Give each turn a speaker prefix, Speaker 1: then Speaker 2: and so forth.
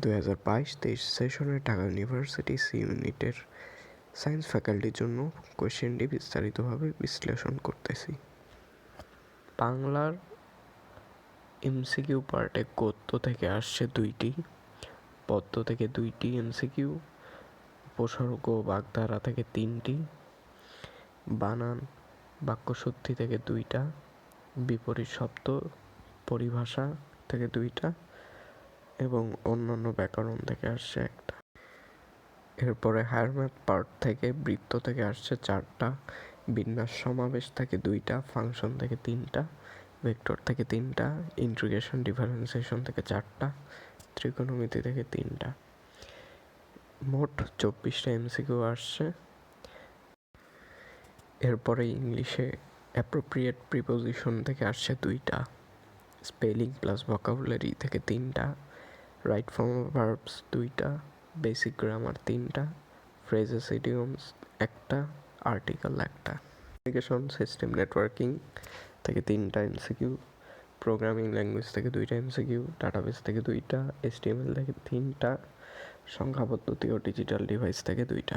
Speaker 1: দুই হাজার বাইশ, তেইশ সেশনে ঢাকা ইউনিভার্সিটি সি ইউনিটের সায়েন্স ফ্যাকাল্টির জন্য কোয়েশ্চেনটি বিস্তারিতভাবে বিশ্লেষণ করতেছি। বাংলার এমসিকিউ পার্টে গদ্য থেকে আসছে দুইটি, পদ্য থেকে দুইটি এমসিকিউ, উপসর্গ বাগধারা থেকে তিনটি, বানান বাক্যশুদ্ধি থেকে দুইটা, বিপরীত শব্দ পরিভাষা থেকে দুইটা এবং অন্যান্য ব্যাকরণ থেকে আসছে একটা। এরপরে হায়ার পার্ট থেকে বৃত্ত থেকে আসছে চারটা, বিন্যাস সমাবেশ থেকে দুইটা, ফাংশন থেকে তিনটা, ভেক্টর থেকে তিনটা, ইন্টিগ্রেশন ডিফারেন্সিয়েশন থেকে চারটা, ত্রিকোণমিতি থেকে তিনটা। মোট চব্বিশটা এমসিকিউ আসছে। এরপরে ইংলিশে অ্যাপ্রোপ্রিয়েট প্রিপোজিশন থেকে আসছে দুইটা স্পেলিং প্লাস ভোকাবুলারি থেকে তিনটা রাইট ফর্ম ভার্বস দুইটা বেসিক গ্রামার তিনটা ফ্রেজেস ইডিয়মস একটা আর্টিকেল একটা। কমিউনিকেশন সিস্টেম নেটওয়ার্কিং থেকে তিনটা এমসিকিউ প্রোগ্রামিং ল্যাঙ্গুয়েজ থেকে দুইটা এমসিকিউ ডাটাবেস থেকে দুইটা এসটিএমএল থেকে তিনটা সংখ্যা পদ্ধতি ও ডিজিটাল ডিভাইস থেকে দুইটা।